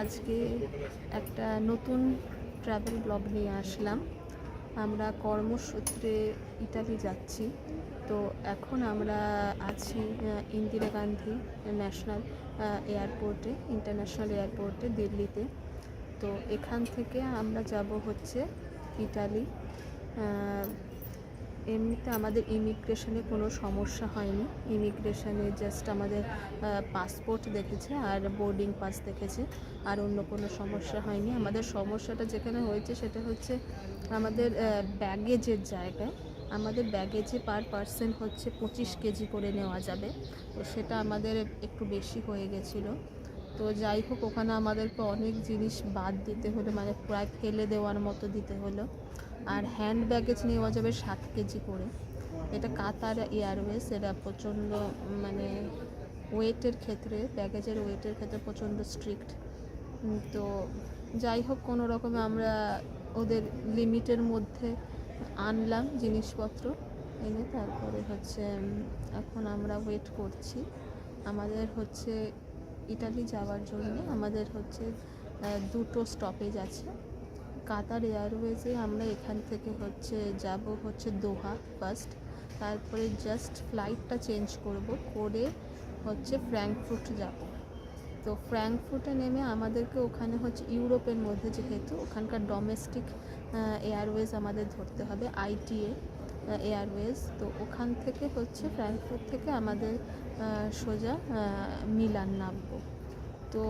আজকে একটা নতুন ট্রাভেল ব্লগ নিয়ে আসলাম। আমরা কর্মসূত্রে ইটালি যাচ্ছি। তো এখন আমরা আছি ইন্দিরা গান্ধী ন্যাশনাল এয়ারপোর্টে ইন্টারন্যাশনাল এয়ারপোর্টে দিল্লিতে। তো এখান থেকে আমরা যাব হচ্ছে ইটালি। এমনিতে আমাদের ইমিগ্রেশনে কোনো সমস্যা হয়নি। ইমিগ্রেশনে জাস্ট আমাদের পাসপোর্ট দেখেছে আর বোর্ডিং পাস দেখেছে। আর অন্য কোনো সমস্যা হয়নি। আমাদের সমস্যাটা যেখানে হয়েছে সেটা হচ্ছে আমাদের ব্যাগেজের জায়গায়। আমাদের ব্যাগেজে পার পার্সন হচ্ছে পঁচিশ কেজি করে নেওয়া যাবে। তো সেটা আমাদের একটু বেশি হয়ে গেছিল। তো যাই হোক, ওখানে আমাদেরকে অনেক জিনিস বাদ দিতে হলো মানে প্রায় ফেলে দেওয়ার মতো দিতে হলো। আর হ্যান্ড ব্যাগেজ নেওয়া যাবে সাত কেজি করে। এটা কাতার এয়ারওয়েজ এটা প্রচণ্ড মানে ওয়েটের ক্ষেত্রে ব্যাগেজের ওয়েটের ক্ষেত্রে প্রচণ্ড স্ট্রিক্ট তো যাই হোক, কোনো রকমে আমরা ওদের লিমিটের মধ্যে আনলাম জিনিসপত্র এনে, তারপরে হচ্ছে এখন আমরা ওয়েট করছি। আমাদের হচ্ছে ইটালি যাওয়ার জন্য, আমাদের হচ্ছে দুটো স্টপেজ আছে। কাতার এয়ারওয়েজে আমরা এখান থেকে হচ্ছে যাব হচ্ছে দোহা ফার্স্ট তারপরে জাস্ট ফ্লাইটটা চেঞ্জ করব, করে হচ্ছে ফ্র্যাঙ্কফুট যাব। তো ফ্র্যাঙ্কফুটে নেমে আমাদেরকে ওখানে হচ্ছে ইউরোপের মধ্যে যেহেতু ওখানকার ডোমেস্টিক এয়ারওয়েজ আমাদের ধরতে হবে আইটিএ এয়ারওয়েজ তো ওখান থেকে হচ্ছে ফ্র্যাঙ্কফুট থেকে আমাদের সোজা মিলান নামবো। তো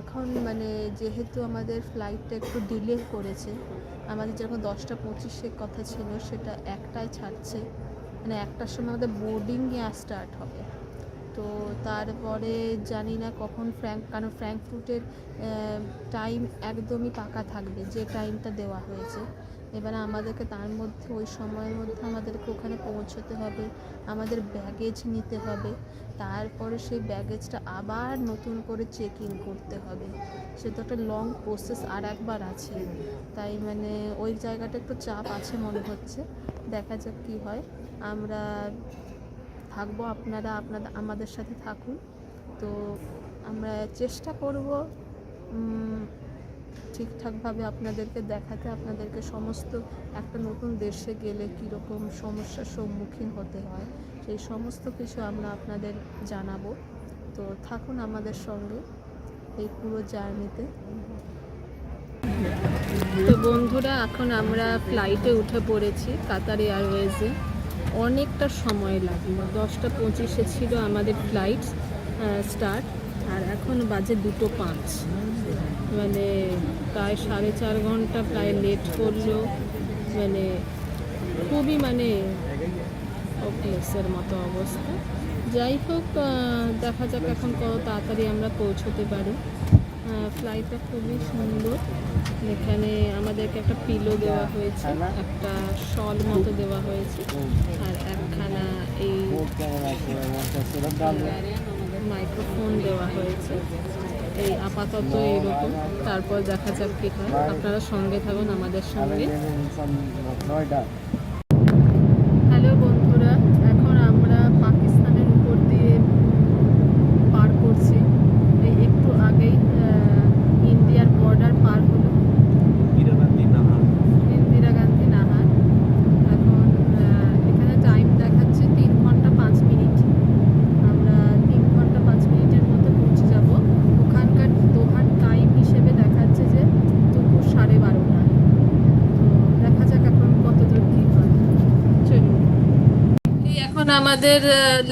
এখন মানে যেহেতু আমাদের ফ্লাইটটা একটু ডিলে করেছে, আমাদের যখন দশটা পঁচিশের কথা ছিল সেটা একটায় ছাড়ছে। মানে একটার সময় আমাদের বোর্ডিং স্টার্ট হবে। তো তারপরে জানি না কখন ফ্র্যাঙ্ক কারণ ফ্র্যাঙ্কফুটের টাইম একদমই পাকা থাকবে, যে টাইমটা দেওয়া হয়েছে। এবারে আমাদেরকে তার মধ্যে, ওই সময়ের মধ্যে আমাদেরকে ওখানে পৌঁছতে হবে, আমাদের ব্যাগেজ নিতে হবে। তারপরে সেই ব্যাগেজটা আবার নতুন করে চেক ইন করতে হবে। সে তো একটা লং প্রসেস আর একবার আছে। তাই মানে ওই জায়গাটা একটু চাপ আছে মনে হচ্ছে। দেখা যাক কী হয়। আমরা থাকব, আপনারা আপনাদের, আমাদের সাথে থাকুন। তো আমরা চেষ্টা করব ঠিকঠাকভাবে আপনাদেরকে দেখাতে, আপনাদেরকে সমস্ত একটা নতুন দেশে গেলে কীরকম সমস্যার সম্মুখীন হতে হয়, সেই সমস্ত কিছু আমরা আপনাদের জানাব। তো থাকুন আমাদের সঙ্গে এই পুরো জার্নিতে। তো বন্ধুরা, এখন আমরা ফ্লাইটে উঠে পড়েছি কাতার এয়ারওয়েজে অনেকটা সময় লাগল, দশটা পঁচিশে ছিল আমাদের ফ্লাইট স্টার্ট আর এখন বাজে দুটো পাঁচ। মানে প্রায় সাড়ে চার ঘণ্টা প্রায় লেট করল। মানে খুবই মানে অপ্লেসের মতো অবস্থা। যাই হোক দেখা যাক এখন কত তাড়াতাড়ি আমরা পৌঁছতে পারি। ফ্লাইটটা খুবই সুন্দর। এখানে আমাদেরকে একটা পিলো দেওয়া হয়েছে একটা শল মতো দেওয়া হয়েছে আর একখানা এই মাইক্রোফোন দেওয়া হয়েছে। এই আপাতত এইরকম। তারপর দেখা যাক কী হয়। আপনারা সঙ্গে থাকুন আমাদের সঙ্গে হ্যালো বন্ধুরা এখন আমরা পাকিস্তানের উপর দিয়ে পার করছি এই একটু আগেই আহ, ইন্ডিয়ার বর্ডার পার হলো ইন্দিরা গান্ধী নাহার এখন আহ, এখানে টাইম দেখাচ্ছে তিন ঘণ্টা পাঁচ মিনিট আমরা তিন ঘণ্টা পাঁচ মিনিটের মধ্যে পৌঁছে যাব ওখানকার দোহার টাইম হিসেবে দেখাচ্ছে যে দুপুর সাড়ে বারোটা তো দেখা যাক এখন কত দূর কী হয় চলুন এই এখন আমাদের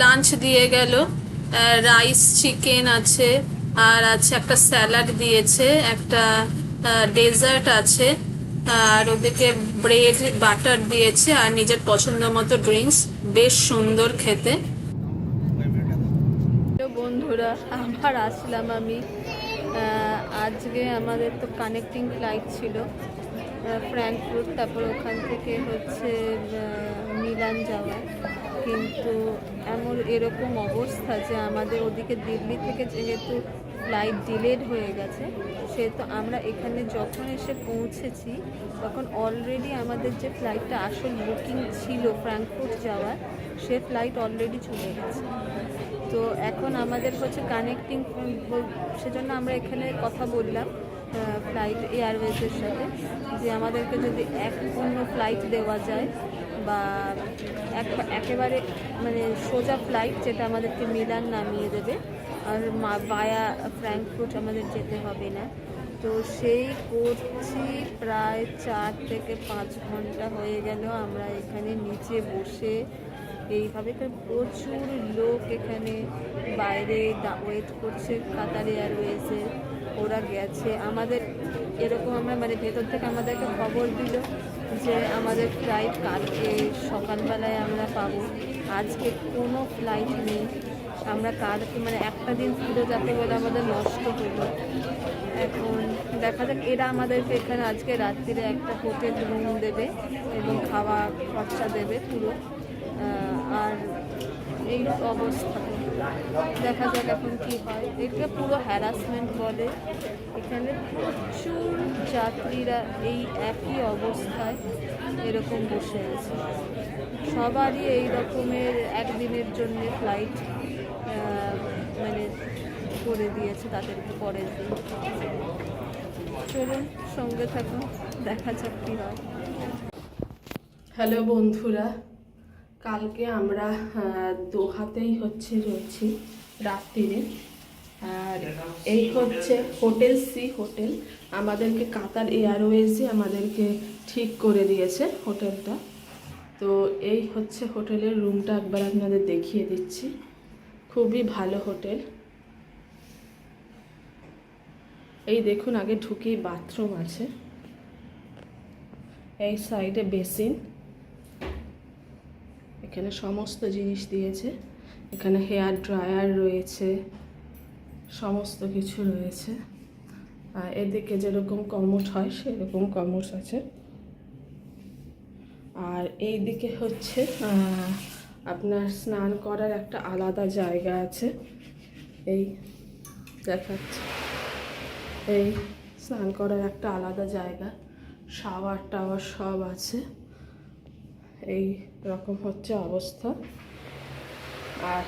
লাঞ্চ দিয়ে গেল। রাইস চিকেন আছে, আর আছে একটা স্যালাড দিয়েছে, একটা ডেজার্ট আছে, আর ওদেরকে ব্রেড বাটার দিয়েছে, আর নিজের পছন্দ মতো ড্রিঙ্কস বেশ সুন্দর খেতে। বন্ধুরা, আবার আসলাম আমি। আজকে আমাদের তো কানেক্টিং ফ্লাইট ছিল ফ্র্যাঙ্কফুট তারপর ওখান থেকে হচ্ছে মিলান যাওয়া কিন্তু এমন এরকম অবস্থা যে আমাদের ওদিকে দিল্লি থেকে যেহেতু ফ্লাইট ডিলেড হয়ে গেছে, সেহেতু আমরা এখানে যখন এসে পৌঁছেছি, তখন অলরেডি আমাদের যে ফ্লাইটটা আসল বুকিং ছিল ফ্র্যাঙ্কফুট যাওয়ার, সে ফ্লাইট অলরেডি চলে গেছে। তো এখন আমাদের হচ্ছে কানেক্টিং সেজন্য আমরা এখানে কথা বললাম ফ্লাইট এয়ারওয়েজের সাথে, যে আমাদেরকে যদি এক অন্য ফ্লাইট দেওয়া যায় বা এক, একেবারে মানে সোজা ফ্লাইট যেটা আমাদেরকে মিলান নামিয়ে দেবে। আর মা- বায়া ফ্র্যাঙ্কফুট আমাদের যেতে হবে না। তো সেই করছি প্রায় চার থেকে পাঁচ ঘণ্টা হয়ে গেল আমরা এখানে নিচে বসে এইভাবে। প্রচুর লোক এখানে বাইরে ওয়েট করছে কাতার এয়ারওয়েজে ওরা গেছে। আমাদের এরকম আমরা মানে ভেতর থেকে আমাদেরকে খবর দিল। যে আমাদের ফ্লাইট কালকে সকালবেলায় আমরা পাবো। আজকে কোনো ফ্লাইট নেই। আমরা কালকে মানে একটা দিন পুরো যাতে বলে আমাদের নষ্ট হলো। এখন দেখা যাক, এরা আমাদেরকে এখানে আজকে রাত্রিরে একটা হোটেল রুম দেবে এবং খাওয়া খরচা দেবে পুরো। আর এই অবস্থা। দেখা যাক এখন কি হয়। এটাকে পুরো হ্যারাসমেন্ট বলে। এখানে প্রচুর যাত্রীরা এই একই অবস্থায় এরকম বসে আছে। সবারই এই রকমের একদিনের জন্য ফ্লাইট মানে করে দিয়েছে তাদেরকে পরের দিন। চলুন সঙ্গে থাকুন, দেখা যাক কী হয়। হ্যালো বন্ধুরা। কালকে আমরা দোহাতেই হচ্ছে রয়েছি রাত্রিরে। আর এই হচ্ছে হোটেল সি হোটেল। আমাদেরকে কাতার এয়ারওয়েজই আমাদেরকে ঠিক করে দিয়েছে হোটেলটা। তো এই হচ্ছে হোটেলের রুমটা একবার আপনাদের দেখিয়ে দিচ্ছি। খুবই ভালো হোটেল। এই দেখুন, আগে ঢুকেই বাথরুম আছে। এই সাইডে বেসিন। এখানে সমস্ত জিনিস দিয়েছে। এখানে হেয়ার ড্রায়ার রয়েছে, সমস্ত কিছু রয়েছে। এদিকে যেরকম কমোট হয়, সেরকম কমোট আছে। আর এই দিকে হচ্ছে আপনার স্নান করার একটা আলাদা জায়গা আছে। এই দেখাচ্ছে। এই স্নান করার একটা আলাদা জায়গা। শাওয়ার টাওয়ার সব আছে। এই রকম হচ্ছে অবস্থা। আর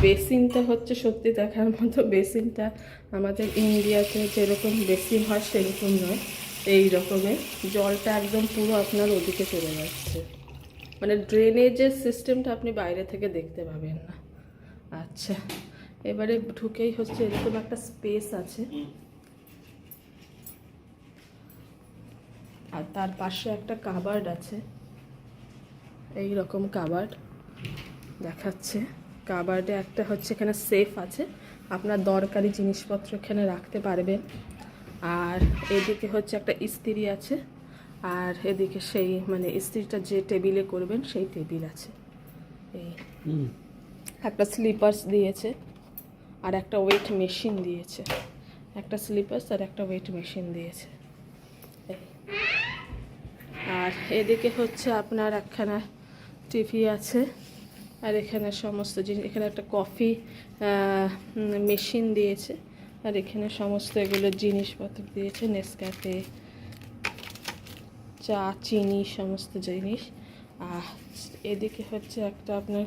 বেসিনটা হচ্ছে সত্যি দেখার মতো, বেসিনটা আমাদের ইন্ডিয়াতে যেরকম বেসিন হয় সেরকম নয়, এই রকমের। জলটা একদম পুরো আপনার ওদিকে চলে যাচ্ছে। মানে ড্রেনেজের সিস্টেমটা আপনি বাইরে থেকে দেখতে পাবেন না। আচ্ছা এবারে ঢুকেই হচ্ছে এরকম একটা স্পেস আছে। আর তার পাশে একটা কাবার্ড আছে। এই রকম কাবার্ড দেখাচ্ছে। কাবার্ডে একটা হচ্ছে এখানে সেফ আছে। আপনার দরকারি জিনিসপত্র এখানে রাখতে পারবেন। আর এদিকে হচ্ছে একটা ইস্ত্রি আছে। আর এদিকে সেই মানে ইস্ত্রিটা যে টেবিলে করবেন সেই টেবিল আছে। এই একটা স্লিপার্স দিয়েছে আর একটা ওয়েট মেশিন দিয়েছে। একটা স্লিপার্স আর একটা ওয়েট মেশিন দিয়েছে। আর এদিকে হচ্ছে আপনার একখানা টিভি আছে আর এখানে সমস্ত জিনিস, এখানে একটা কফি মেশিন দিয়েছে আর এখানে সমস্ত এগুলো জিনিসপত্র দিয়েছে নেসক্যাফে চা, চিনি, সমস্ত জিনিস। আর এদিকে হচ্ছে একটা আপনার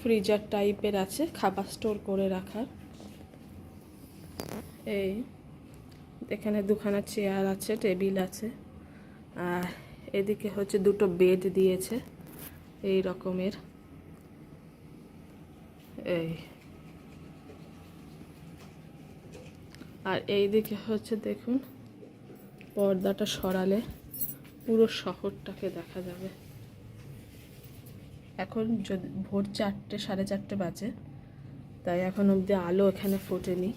ফ্রিজার টাইপের আছে, খাবার স্টোর করে রাখার। এই, এখানে দুখানা চেয়ার আছে টেবিল আছে। আর এদিকে হচ্ছে দুটো বেড দিয়েছে। এই রকমের। এই। আর এই দিকে হচ্ছে দেখুন, পর্দাটা সরালে পুরো শহরটাকে দেখা যাবে। এখন যদি ভোর চারটে, সাড়ে চারটে বাজে, তাই এখন অবধি আলো এখানে ফোটেনি।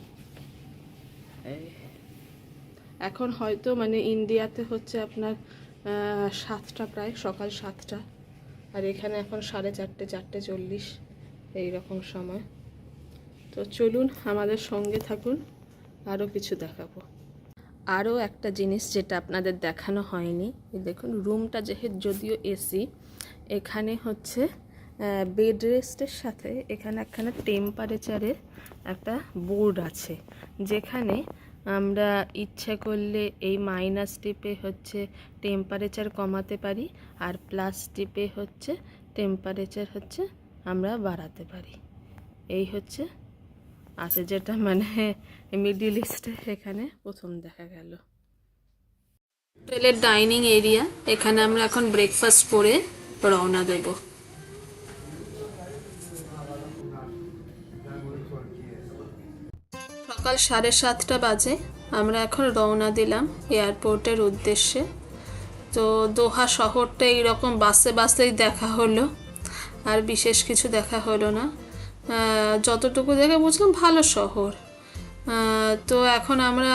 এখন হয়তো মানে ইন্ডিয়াতে হচ্ছে আপনার সাতটা প্রায়, সকাল সাতটা। আর এখানে এখন সাড়ে চারটে চারটে চল্লিশ এই রকম সময়। তো চলুন আমাদের সঙ্গে থাকুন, আরও কিছু দেখাবো। আরও একটা জিনিস যেটা আপনাদের দেখানো হয়নি দেখুন, রুমটা যেহেতু যদিও এসি, এখানে হচ্ছে বেড রেস্টের সাথে এখানে একখানা টেম্পারেচারের একটা বোর্ড আছে, যেখানে আমরা ইচ্ছে করলে এই মাইনাস টিপে হচ্ছে টেম্পারেচার কমাতে পারি আর প্লাস টিপে হচ্ছে টেম্পারেচার হচ্ছে আমরা বাড়াতে পারি। এই হচ্ছে আছে যেটা মানে মিডিল ইস্টে এখানে প্রথম দেখা গেল। হোটেলের ডাইনিং এরিয়া এখানে আমরা এখন ব্রেকফাস্ট করে রওনা দেব। সকাল সাড়ে সাতটা বাজে। আমরা এখন রওনা দিলাম এয়ারপোর্টের উদ্দেশ্যে। তো দোহা শহরটা এইরকম বাসে বাসেই দেখা হলো। আর বিশেষ কিছু দেখা হলো না। যতটুকু দেখে বুঝলাম ভালো শহর। তো এখন আমরা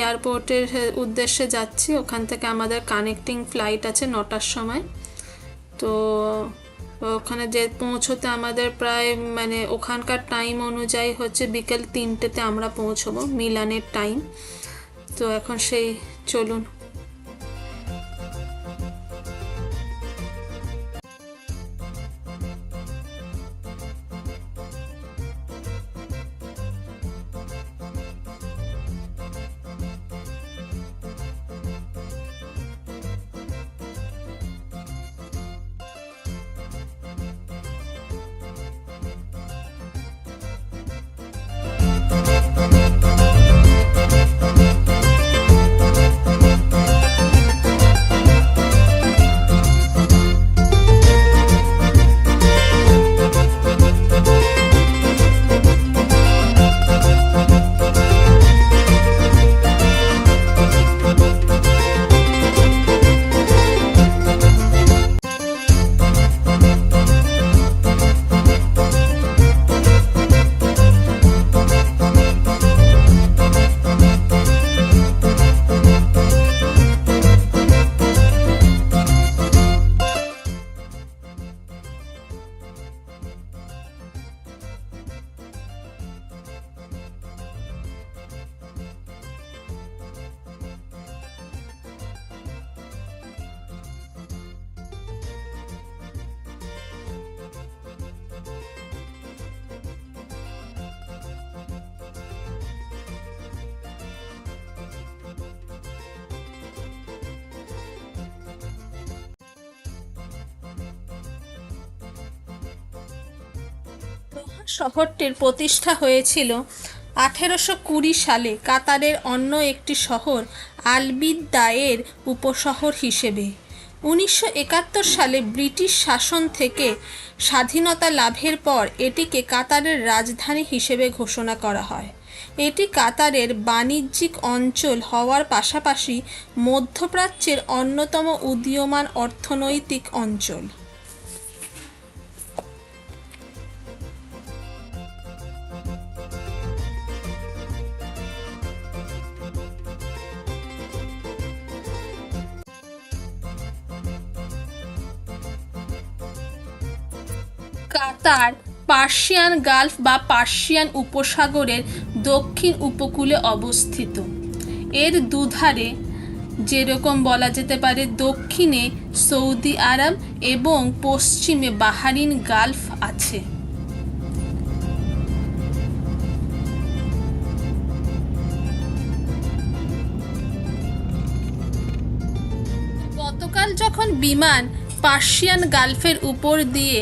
এয়ারপোর্টের উদ্দেশ্যে যাচ্ছি। ওখান থেকে আমাদের কানেক্টিং ফ্লাইট আছে নটার সময়। তো ওখানে যে পৌঁছোতে আমাদের প্রায় মানে ওখানকার টাইম অনুযায়ী হচ্ছে বিকেল তিনটেতে আমরা পৌঁছবো, মিলানের টাইম তো এখন সেই, চলুন। শহরটির প্রতিষ্ঠা হয়েছিল আঠেরোশো কুড়ি সালে কাতারের অন্য একটি শহর আলবিদায়ের উপশহর হিসেবে। উনিশশো একাত্তর সালে ব্রিটিশ শাসন থেকে স্বাধীনতা লাভের পর এটিকে কাতারের রাজধানী হিসেবে ঘোষণা করা হয়। এটি কাতারের বাণিজ্যিক অঞ্চল হওয়ার পাশাপাশি মধ্যপ্রাচ্যের অন্যতম উদীয়মান অর্থনৈতিক অঞ্চল। কাতার পার্সিয়ান গালফ বা পার্সিয়ান উপসাগরের দক্ষিণ উপকূলে অবস্থিত। এর দুধারে যেরকম বলা যেতে পারে দক্ষিণে সৌদি আরব এবং পশ্চিমে বাহারিন গালফ আছে। গতকাল যখন বিমান পার্সিয়ান গালফের উপর দিয়ে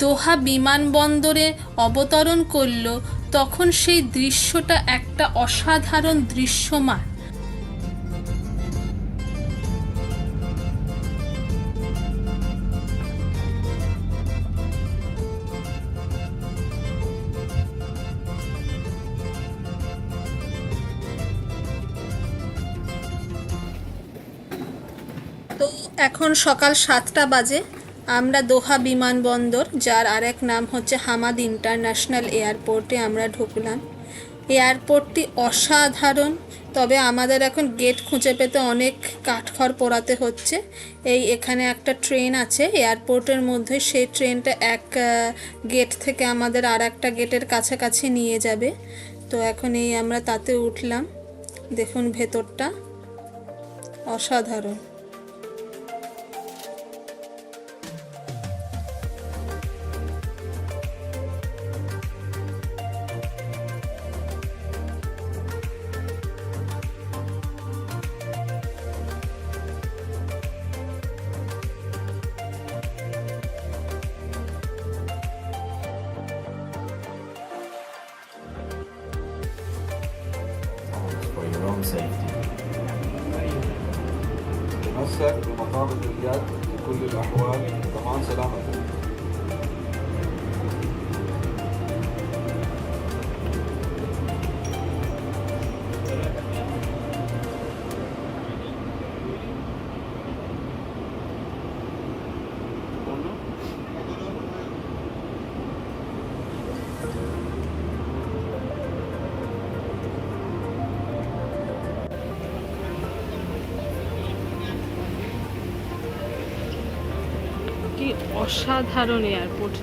দোহা বিমানবন্দরে অবতরণ করল তখন সেই দৃশ্যটা একটা অসাধারণ দৃশ্যমান। এখন সকাল সাতটা বাজে। আমরা দোহা বিমানবন্দর, যার আরেক নাম হচ্ছে হামাদ ইন্টারন্যাশনাল এয়ারপোর্টে আমরা ঢুকলাম। এয়ারপোর্টটি অসাধারণ, তবে আমাদের এখন গেট খুঁজে পেতে অনেক কাঠখড় পোড়াতে হচ্ছে। এই এখানে একটা ট্রেন আছে, এয়ারপোর্টের মধ্যে সেই ট্রেনটা এক গেট থেকে আমাদের আর একটা গেটের কাছাকাছি নিয়ে যাবে। তো এখন এই আমরা তাতে উঠলাম। দেখুন ভেতরটা। অসাধারণ। مصر بمقام الرياض بكل الأحوال ضمان سلامة. অসাধারণ এয়ারপোর্ট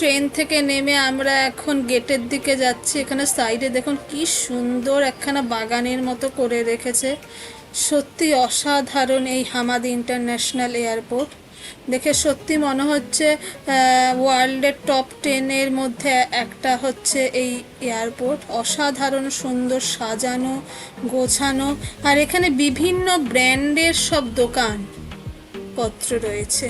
ট্রেন থেকে নেমে আমরা এখন গেটের দিকে যাচ্ছি। এখানে সাইডে দেখুন কি সুন্দর একখানা বাগানের মতো করে রেখেছে। সত্যি অসাধারণ এই হামাদি ইন্টারন্যাশনাল এয়ারপোর্ট। দেখে সত্যি মনে হচ্ছে ওয়ার্ল্ডের টপ টেনের মধ্যে একটা হচ্ছে এই এয়ারপোর্ট। অসাধারণ, সুন্দর সাজানো, গোছানো। আর এখানে বিভিন্ন ব্র্যান্ডের সব দোকান পত্র রয়েছে।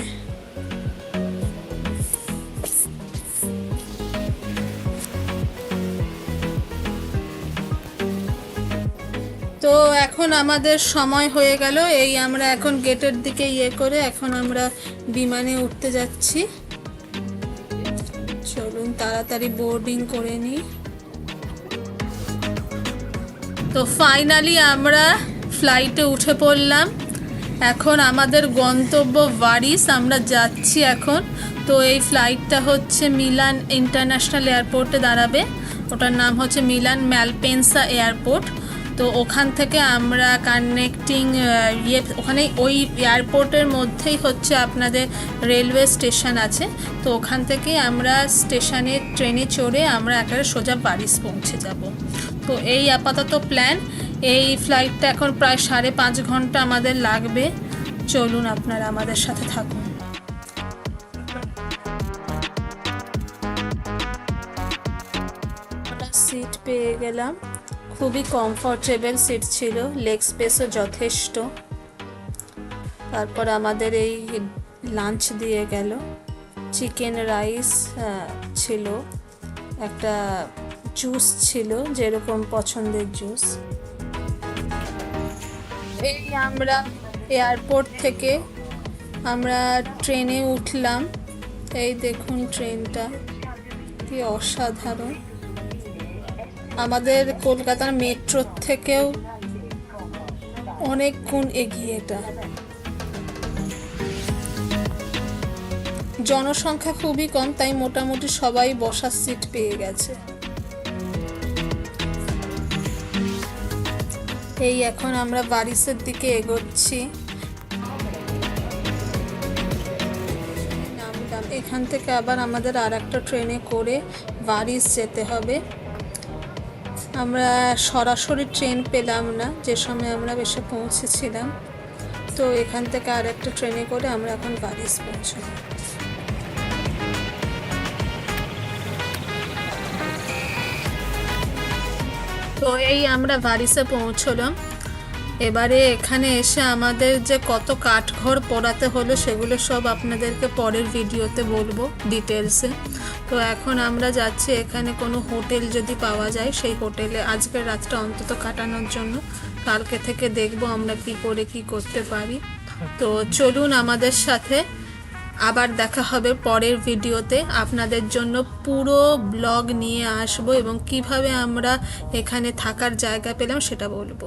তো এখন আমাদের সময় হয়ে গেল। এই আমরা এখন গেটের দিকে ইয়ে করে এখন আমরা বিমানে উঠতে যাচ্ছি। চলুন তাড়াতাড়ি বোর্ডিং করে নিই। তো ফাইনালি আমরা ফ্লাইটে উঠে পড়লাম। এখন আমাদের গন্তব্য ভারিস আমরা যাচ্ছি এখন। তো এই ফ্লাইটটা হচ্ছে মিলান ইন্টারন্যাশনাল এয়ারপোর্টে দাঁড়াবে। ওটার নাম হচ্ছে মিলান ম্যালপেন্সা এয়ারপোর্ট। তো ওখান থেকে আমরা কানেক্টিং ইয়ে ওখানে ওই এয়ারপোর্টের মধ্যেই হচ্ছে আপনাদের রেলওয়ে স্টেশন আছে। তো ওখান থেকে আমরা স্টেশনে ট্রেনে চড়ে আমরা একেবারে সোজা প্যারিস পৌঁছে যাব। তো এই আপাতত প্ল্যান এই ফ্লাইটটা এখন প্রায় সাড়ে পাঁচ ঘণ্টা আমাদের লাগবে। চলুন আপনারা আমাদের সাথে থাকুন। সিট পেয়ে গেলাম। খুবই কমফোর্টেবল সিট ছিল লেগ স্পেসও যথেষ্ট। তারপর আমাদের এই লাঞ্চ দিয়ে গেল। চিকেন রাইস ছিল। একটা জুস ছিল, যেরকম পছন্দের জুস এই আমরা এয়ারপোর্ট থেকে আমরা ট্রেনে উঠলাম। এই দেখুন ট্রেনটা কি অসাধারণ। আমাদের কলকাতার মেট্রোর থেকেও অনেক গুণ এগিয়ে এটা। জনসংখ্যা খুবই কম, তাই মোটামুটি সবাই বসার সিট পেয়ে গেছে। এই এখন আমরা বারিসের দিকে এগোচ্ছি। এখান থেকে আবার আমাদের আর একটা ট্রেনে করে বারিস যেতে হবে। আমরা সরাসরি ট্রেন পেলাম না, যে সময় আমরা বেশি পৌঁছেছিলাম। তো এখান থেকে আর একটা ট্রেনে করে আমরা এখন প্যারিস পৌঁছলাম তো এই আমরা বারিসে পৌঁছলাম। এবারে এখানে এসে আমাদের যে কত কাঠঘর পোড়াতে হলো সেগুলো সব আপনাদেরকে পরের ভিডিওতে বলব ডিটেলসে। তো এখন আমরা যাচ্ছি, এখানে কোনো হোটেল যদি পাওয়া যায় সেই হোটেলে। আজকের রাতটা অন্তত কাটানোর জন্য। কালকে থেকে দেখব আমরা কি করে কি করতে পারি। তো চলুন আমাদের সাথে আবার দেখা হবে পরের ভিডিওতে। আপনাদের জন্য পুরো ব্লগ নিয়ে আসব এবং কীভাবে আমরা এখানে থাকার জায়গা পেলাম সেটা বলব।